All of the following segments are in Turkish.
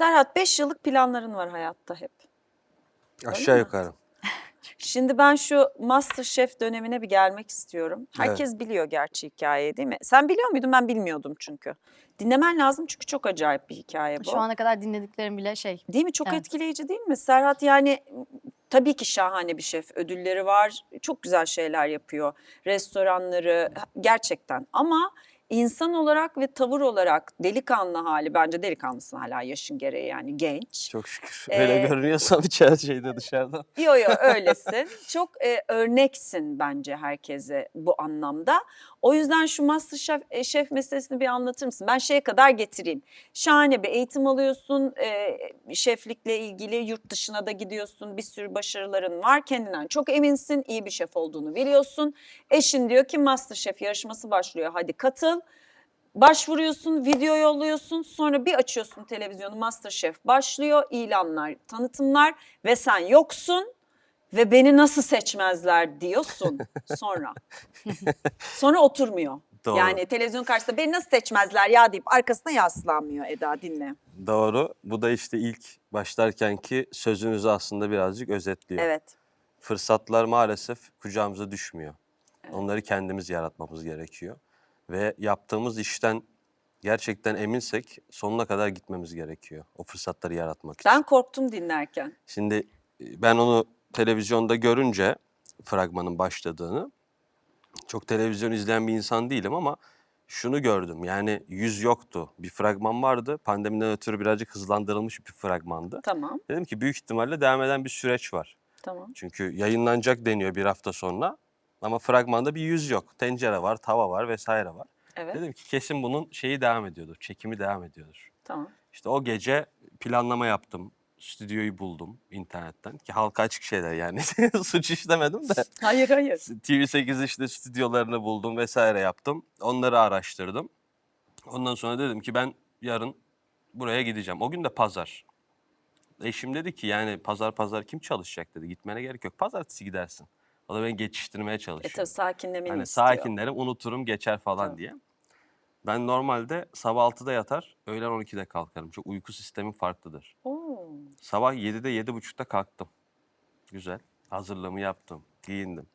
Serhat 5 yıllık planların var hayatta hep. Aşağı mi? yukarı. Şimdi ben şu Masterchef dönemine bir gelmek istiyorum. Herkes biliyor gerçi hikayeyi değil mi? Sen biliyor muydun? Ben bilmiyordum çünkü. Dinlemen lazım çünkü çok acayip bir hikaye bu. Şu ana kadar dinlediklerim bile şey. Değil mi? Çok Evet. etkileyici değil mi? Serhat yani tabii ki şahane bir şef. Ödülleri var. Çok güzel şeyler yapıyor. Restoranları gerçekten ama insan olarak ve tavır olarak delikanlı hali bence delikanlısın hala yaşın gereği yani genç. Çok şükür. Öyle Ee, görünüyorsam içeride şeyde dışarıda. Yo yo öylesin. Çok e, örneksin bence herkese bu anlamda. O yüzden şu Masterchef e, şef meselesini bir anlatır mısın? Ben şeye kadar getireyim. Şahane bir eğitim alıyorsun. E, şeflikle ilgili yurt dışına da gidiyorsun. Bir sürü başarıların var. Kendinden çok eminsin. iyi bir şef olduğunu biliyorsun. Eşin diyor ki Masterchef yarışması başlıyor. Hadi katıl. Başvuruyorsun, video yolluyorsun, sonra bir açıyorsun televizyonu Masterchef başlıyor, ilanlar, tanıtımlar ve sen yoksun ve beni nasıl seçmezler diyorsun sonra. sonra oturmuyor. Doğru. Yani televizyon karşısında beni nasıl seçmezler ya deyip arkasına yaslanmıyor Eda dinle. Doğru. Bu da işte ilk başlarkenki sözünüzü aslında birazcık özetliyor. Evet. Fırsatlar maalesef kucağımıza düşmüyor. Onları kendimiz yaratmamız gerekiyor. Ve yaptığımız işten gerçekten eminsek sonuna kadar gitmemiz gerekiyor. O fırsatları yaratmak için. Ben korktum dinlerken. Şimdi e, ben onu televizyonda görünce fragmanın başladığını çok televizyon izleyen bir insan değilim ama şunu gördüm. Yani yüz yoktu. Bir fragman vardı. Pandemiden ötürü birazcık hızlandırılmış bir fragmandı. Tamam, Dedim ki büyük ihtimalle devam eden bir süreç var. tamam. Çünkü yayınlanacak deniyor bir hafta sonra. Ama fragmanda bir yüz yok. Tencere var, tava var vesaire var. Evet, Dedim ki kesin bunun şeyi devam ediyordur. Çekimi devam ediyordur. tamam. İşte o gece planlama yaptım. Stüdyoyu buldum internetten. Ki halka açık şeyler yani. Suç işlemedim de. Hayır, hayır. TV8 işte stüdyolarını buldum vesaire yaptım. Onları araştırdım. Ondan sonra dedim ki ben yarın buraya gideceğim. O gün de pazar. Eşim dedi ki yani pazar pazar kim çalışacak dedi. Gitmene gerek yok. Pazartesi gidersin. O da beni geçiştirmeye E çalışıyor. tabii sakinlemeni Hani istiyor. sakinlerim unuturum geçer falan Tabii. diye. Ben normalde sabah 6'da yatar, öğlen 12'de kalkarım. Çok uyku sistemim farklıdır. Oo. Sabah 7'de 7.30'da kalktım. Güzel. Hazırlığımı yaptım, giyindim.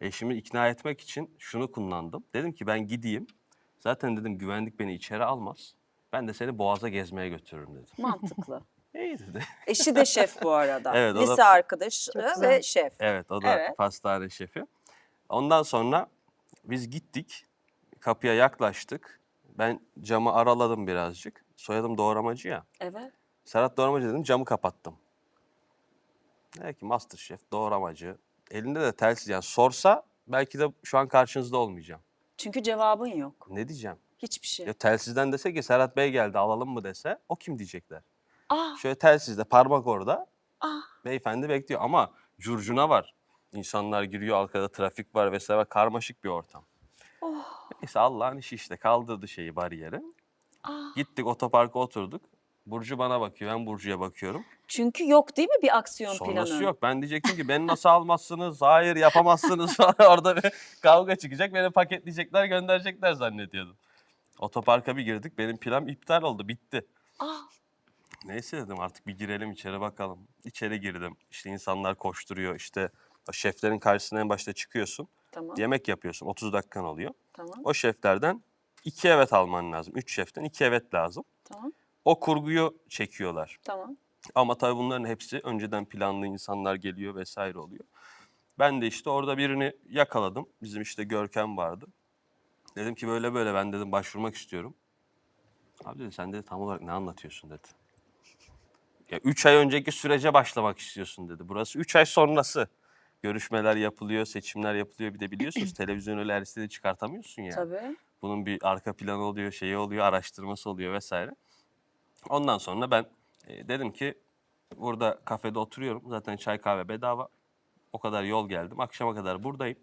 Eşimi ikna etmek için şunu kullandım. Dedim ki ben gideyim. Zaten dedim güvenlik beni içeri almaz. Ben de seni Boğaz'a gezmeye götürürüm dedim. Mantıklı. İyi dedi. Eşi de şef bu arada. Evet, o da- Lise arkadaşı Çok ve güzel. şef. Evet o da Evet. pastane şefi. Ondan sonra biz gittik. Kapıya yaklaştık. Ben camı araladım birazcık. Soyadım doğramacı ya. Evet. Serhat doğramacı dedim camı kapattım. Dedi ki Masterchef doğramacı. Elinde de telsiz yani sorsa belki de şu an karşınızda olmayacağım. Çünkü cevabın yok. Ne diyeceğim? Hiçbir şey. Ya telsizden dese ki Serhat Bey geldi alalım mı dese o kim diyecekler. Ah, Şöyle telsizde parmak orada ah. beyefendi bekliyor ama curcuna var. İnsanlar giriyor arkada trafik var vesaire karmaşık bir ortam. Oh. Neyse Allah'ın işi işte kaldırdı şeyi bariyeri. Ah. Gittik otoparka oturduk. Burcu bana bakıyor ben Burcu'ya bakıyorum. Çünkü yok değil mi bir aksiyon Sonrası planı? yok. Ben diyecektim ki beni nasıl almazsınız? Hayır yapamazsınız. Orada bir kavga çıkacak. Beni paketleyecekler gönderecekler zannediyordum. Otoparka bir girdik. Benim plan iptal oldu. Bitti. Ah, Neyse dedim artık bir girelim içeri bakalım. İçeri girdim. İşte insanlar koşturuyor. İşte şeflerin karşısına en başta çıkıyorsun. tamam. Yemek yapıyorsun. 30 dakikan oluyor. Tamam. O şeflerden iki evet alman lazım. Üç şeften iki evet lazım. Tamam. O kurguyu çekiyorlar. Tamam. Ama tabii bunların hepsi önceden planlı insanlar geliyor vesaire oluyor. Ben de işte orada birini yakaladım. Bizim işte Görkem vardı. Dedim ki böyle böyle ben dedim başvurmak istiyorum. Abi dedi sen dedi tam olarak ne anlatıyorsun dedi. Ya üç ay önceki sürece başlamak istiyorsun dedi. Burası üç ay sonrası. Görüşmeler yapılıyor, seçimler yapılıyor. Bir de biliyorsunuz televizyon öyle her istediğini çıkartamıyorsun ya. Tabii. Bunun bir arka planı oluyor, şeyi oluyor, araştırması oluyor vesaire. Ondan sonra ben e, dedim ki burada kafede oturuyorum. Zaten çay kahve bedava. O kadar yol geldim. Akşama kadar buradayım.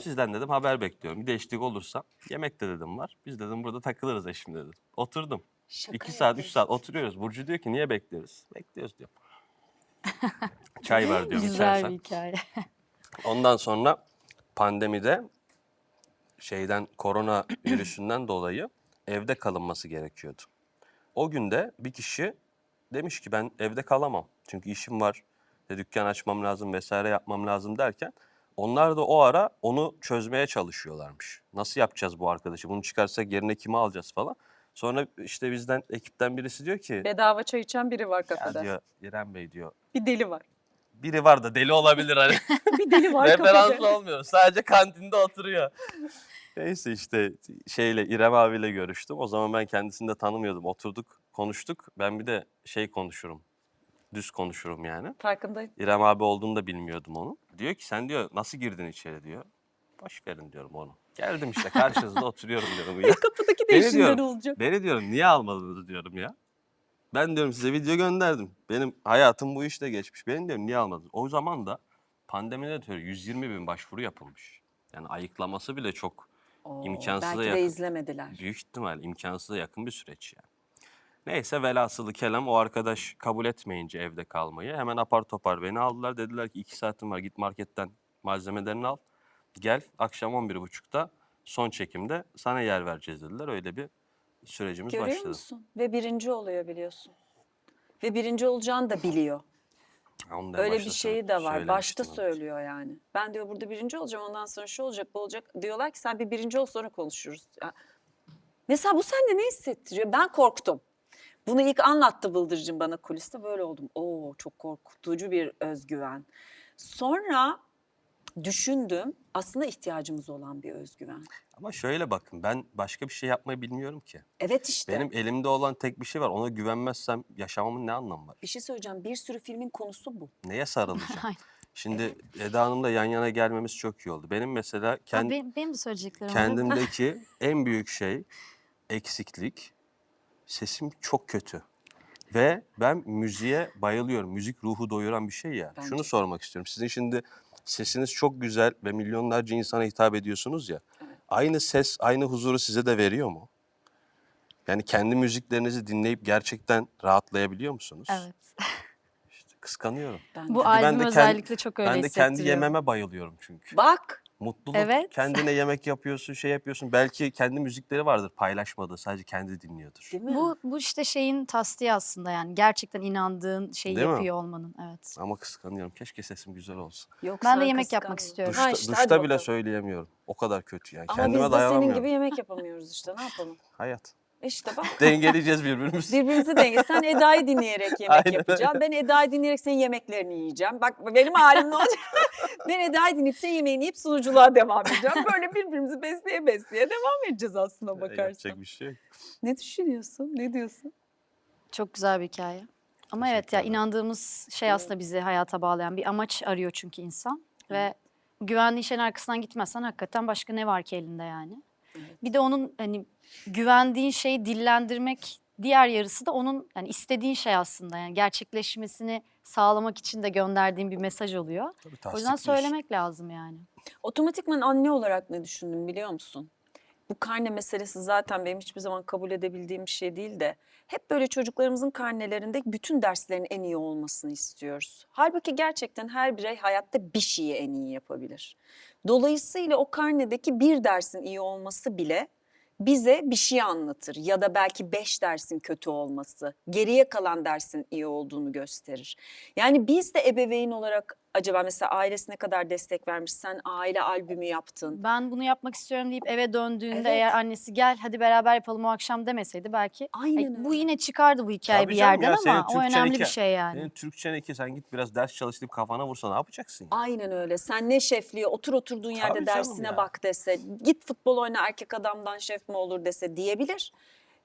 Sizden dedim haber bekliyorum. Bir değişiklik olursa yemek de dedim var. Biz dedim burada takılırız eşim dedim. Oturdum. Şaka İki saat, üç saat oturuyoruz. Burcu diyor ki niye bekliyoruz? Bekliyoruz diyor. Çay var diyorum Güzel içersen. bir hikaye. Ondan sonra pandemide şeyden korona virüsünden dolayı evde kalınması gerekiyordu. o günde bir kişi demiş ki ben evde kalamam. Çünkü işim var, dükkan açmam lazım vesaire yapmam lazım derken onlar da o ara onu çözmeye çalışıyorlarmış. Nasıl yapacağız bu arkadaşı? Bunu çıkarsak yerine kimi alacağız falan. Sonra işte bizden ekipten birisi diyor ki Bedava çay içen biri var ya kafede. diyor İrem Bey diyor Bir deli var. biri var da deli olabilir hani. Bir deli var kafede. Referanslı olmuyor. Sadece kantinde oturuyor. Neyse işte şeyle İrem abiyle görüştüm. O zaman ben kendisini de tanımıyordum. Oturduk, konuştuk. Ben bir de şey konuşurum. Düz konuşurum yani. Farkındayım. İrem abi olduğunu da bilmiyordum onun. Diyor ki sen diyor nasıl girdin içeri diyor. Boş verin diyorum onu. Geldim işte karşınızda oturuyorum diyorum. Ya. Kapıdaki de işinden diyorum, olacak. Beni diyorum niye almadınız diyorum ya. Ben diyorum size video gönderdim. Benim hayatım bu işte geçmiş. Beni diyorum niye almadınız? O zaman da pandemiden ötürü 120 bin başvuru yapılmış. Yani ayıklaması bile çok Oo, imkansıza belki yakın. de izlemediler. büyük ihtimal imkansıza yakın bir süreç yani. Neyse velhasılı kelam o arkadaş kabul etmeyince evde kalmayı hemen apar topar beni aldılar. Dediler ki iki saatin var git marketten malzemelerini al. Gel akşam 11.30'da son çekimde sana yer vereceğiz dediler. Öyle bir sürecimiz Görüyor başladı. musun? Ve birinci oluyor biliyorsun. Ve birinci olacağını da biliyor. Onu da en Öyle bir şeyi de var. söylemiştim, Başta söylüyor yani. Ben diyor burada birinci olacağım ondan sonra şu olacak bu olacak. Diyorlar ki sen bir birinci ol sonra konuşuruz. Ya, Mesela bu sende ne hissettiriyor? Ben korktum. Bunu ilk anlattı Bıldırcın bana kuliste böyle oldum. Oo çok korkutucu bir özgüven. Sonra düşündüm aslında ihtiyacımız olan bir özgüven. Ama şöyle bakın ben başka bir şey yapmayı bilmiyorum ki. Evet işte. Benim elimde olan tek bir şey var. Ona güvenmezsem yaşamamın ne anlamı var? Bir şey söyleyeceğim. Bir sürü filmin konusu bu. Neye sarılacağım? Aynen. Şimdi Eda Hanım'la yan yana gelmemiz çok iyi oldu. Benim mesela Ha, kendi benim, benim de söyleyeceklerim var. kendimdeki en büyük şey eksiklik. Sesim çok kötü. Ve ben müziğe bayılıyorum. Müzik ruhu doyuran bir şey ya. Bence. Şunu sormak istiyorum. Sizin şimdi sesiniz çok güzel ve milyonlarca insana hitap ediyorsunuz ya. Aynı ses, aynı huzuru size de veriyor mu? Yani kendi müziklerinizi dinleyip gerçekten rahatlayabiliyor musunuz? Evet. İşte kıskanıyorum. Ben Bu de. ben albüm de kendi- özellikle çok öyle ben de kendi yememe bayılıyorum çünkü. Bak Mutluluk. Evet. Kendine yemek yapıyorsun, şey yapıyorsun. Belki kendi müzikleri vardır paylaşmadığı, sadece kendi dinliyordur. değil mi? Bu, bu işte şeyin tasdiği aslında yani gerçekten inandığın şeyi Değil mi? yapıyor olmanın. Evet. Ama kıskanıyorum. Keşke sesim güzel olsa. Yok, Ben de yemek yapmak istiyorum. Duşta, Ha işte, duşta bile bakalım. söyleyemiyorum. O kadar kötü yani. Ama Kendime biz de senin gibi yemek yapamıyoruz işte ne yapalım? Hayat. İşte bak Dengeleyeceğiz birbirimizi. birbirimizi denge. Sen Eda'yı dinleyerek yemek Aynen yapacaksın. Ben Eda'yı dinleyerek senin yemeklerini yiyeceğim. Bak benim halim ne olacak? ben Eda'yı dinleyip senin yemeğini yiyip sunuculuğa devam edeceğim. Böyle birbirimizi besleye besleye devam edeceğiz aslında bakarsan. Yapacak bir şey. Ne düşünüyorsun? Ne diyorsun? Çok güzel bir hikaye. Ama evet ya ederim. inandığımız şey aslında bizi hayata bağlayan bir amaç arıyor çünkü insan. Ve güvendiğin şeyin arkasından gitmezsen hakikaten başka ne var ki elinde yani. Evet. Bir de onun hani güvendiğin şeyi dillendirmek diğer yarısı da onun yani istediğin şey aslında yani gerçekleşmesini sağlamak için de gönderdiğin bir mesaj oluyor. Tabii O yüzden söylemek lazım yani. Otomatikman anne olarak ne düşündüm biliyor musun? Bu karne meselesi zaten benim hiçbir zaman kabul edebildiğim bir şey değil de hep böyle çocuklarımızın karnelerinde bütün derslerin en iyi olmasını istiyoruz. Halbuki gerçekten her birey hayatta bir şeyi en iyi yapabilir. Dolayısıyla o karnedeki bir dersin iyi olması bile bize bir şey anlatır ya da belki beş dersin kötü olması, geriye kalan dersin iyi olduğunu gösterir. Yani biz de ebeveyn olarak acaba mesela ailesine kadar destek vermiş, sen aile albümü yaptın. Ben bunu yapmak istiyorum deyip eve döndüğünde Evet. eğer annesi gel hadi beraber yapalım o akşam demeseydi belki Aynen Ay, bu yine çıkardı bu hikaye Tabii bir canım yerden ya, senin ama o Türkçen önemli bir şey yani. Senin Türkçen iki sen git biraz ders çalışıp kafana vursa ne yapacaksın? ya? Aynen öyle. Sen ne şefliği otur oturduğun yerde Tabii canım dersine ya. bak dese, git futbol oyna erkek adamdan şef mi olur dese diyebilir.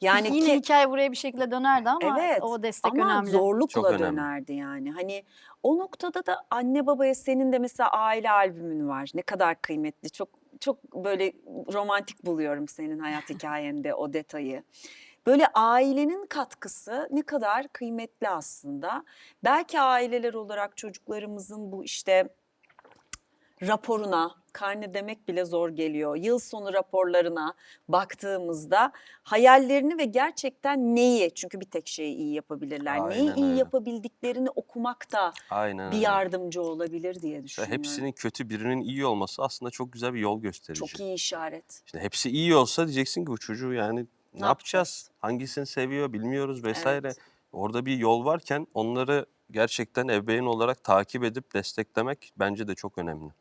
Yani yine ki hikaye buraya bir şekilde dönerdi ama Evet, o destek ama önemli. zorlukla Çok önemli. dönerdi yani. Hani o noktada da anne babaya senin de mesela aile albümün var. Ne kadar kıymetli. Çok çok böyle romantik buluyorum senin hayat hikayende o detayı. Böyle ailenin katkısı ne kadar kıymetli aslında. Belki aileler olarak çocuklarımızın bu işte raporuna, karne demek bile zor geliyor. Yıl sonu raporlarına baktığımızda hayallerini ve gerçekten neyi, çünkü bir tek şeyi iyi yapabilirler. neyi Aynen iyi öyle. yapabildiklerini okumak da Aynen bir öyle. yardımcı olabilir diye düşünüyorum. hepsinin kötü birinin iyi olması aslında çok güzel bir yol gösterici. Çok iyi işaret. İşte hepsi iyi olsa diyeceksin ki bu çocuğu yani ne, yapacağız? Hangisini seviyor bilmiyoruz vesaire. Evet. Orada bir yol varken onları gerçekten ebeveyn olarak takip edip desteklemek bence de çok önemli.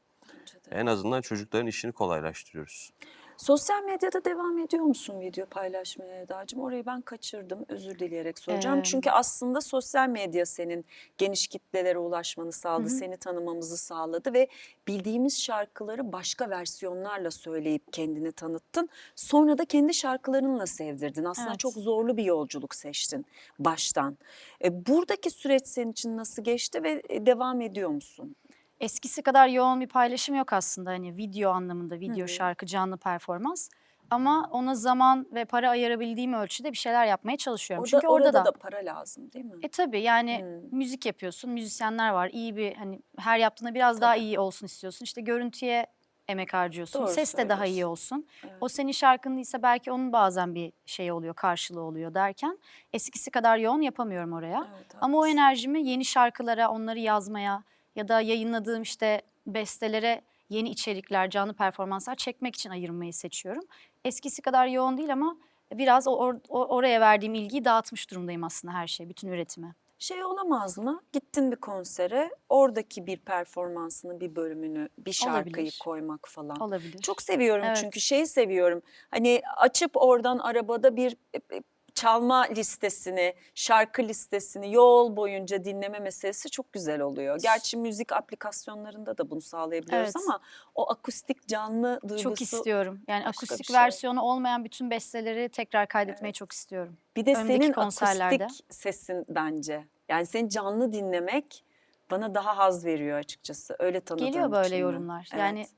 En azından çocukların işini kolaylaştırıyoruz. Sosyal medyada devam ediyor musun video paylaşmaya Eda'cığım? Orayı ben kaçırdım. Özür dileyerek soracağım. Ee, Çünkü aslında sosyal medya senin geniş kitlelere ulaşmanı sağladı, Hı hı. seni tanımamızı sağladı ve bildiğimiz şarkıları başka versiyonlarla söyleyip kendini tanıttın. Sonra da kendi şarkılarınla sevdirdin. Aslında Evet. çok zorlu bir yolculuk seçtin baştan. E, buradaki süreç senin için nasıl geçti ve e, devam ediyor musun? Eskisi kadar yoğun bir paylaşım yok aslında hani video anlamında, video hı. şarkı, canlı performans. Ama ona zaman ve para ayırabildiğim ölçüde bir şeyler yapmaya çalışıyorum. Orada, Çünkü orada orada da da para lazım değil mi? E tabii yani Hmm. müzik yapıyorsun, müzisyenler var. iyi bir hani her yaptığında biraz daha Tabii. iyi olsun istiyorsun. İşte görüntüye emek harcıyorsun. Doğru Ses de daha iyi olsun. Evet. O senin şarkın değilse belki onun bazen bir şey oluyor, karşılığı oluyor derken eskisi kadar yoğun yapamıyorum oraya. Evet, Ama o enerjimi yeni şarkılara, onları yazmaya ya da yayınladığım işte bestelere yeni içerikler, canlı performanslar çekmek için ayırmayı seçiyorum. Eskisi kadar yoğun değil ama biraz o, or- oraya verdiğim ilgiyi dağıtmış durumdayım aslında her şey, bütün üretime. Şey olamaz mı? Gittin bir konsere, oradaki bir performansını, bir bölümünü, bir şarkıyı Olabilir. koymak falan. Olabilir. Çok seviyorum Evet. çünkü şeyi seviyorum. Hani açıp oradan arabada bir e, e, çalma listesini, şarkı listesini yol boyunca dinleme meselesi çok güzel oluyor. Gerçi müzik aplikasyonlarında da bunu sağlayabiliyoruz Evet. ama o akustik canlı duygusu Çok istiyorum. Yani başka bir akustik şey. versiyonu olmayan bütün besteleri tekrar kaydetmeyi çok istiyorum. Bir de Öndeki senin konserlerde. akustik sesin bence. Yani seni canlı dinlemek bana daha haz veriyor açıkçası. Öyle tanıdığım Geliyor böyle için ben. yorumlar. Yani Evet.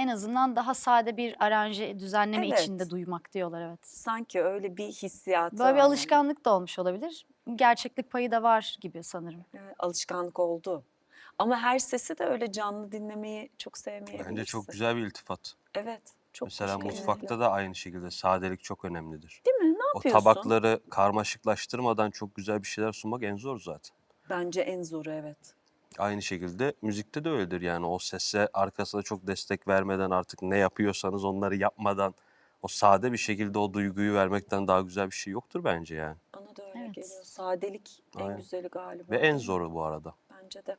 En azından daha sade bir aranje, düzenleme Evet. içinde duymak diyorlar evet. Sanki öyle bir hissiyatı Böyle bir var alışkanlık da olmuş olabilir. Gerçeklik payı da var gibi sanırım. Evet, alışkanlık oldu. Ama her sesi de öyle canlı dinlemeyi çok sevmeyebilirsin. Bence çok güzel bir iltifat. Evet. Çok Mesela başka mutfakta da aynı şekilde sadelik çok önemlidir. Değil mi? Ne O yapıyorsun? tabakları karmaşıklaştırmadan çok güzel bir şeyler sunmak en zor zaten. Bence en zoru evet. Aynı şekilde müzikte de öyledir yani o sese arkasına çok destek vermeden artık ne yapıyorsanız onları yapmadan o sade bir şekilde o duyguyu vermekten daha güzel bir şey yoktur bence yani. Bana da öyle Evet. geliyor. Sadelik en Aynen. güzeli galiba. Ve en zoru bu arada. Bence de.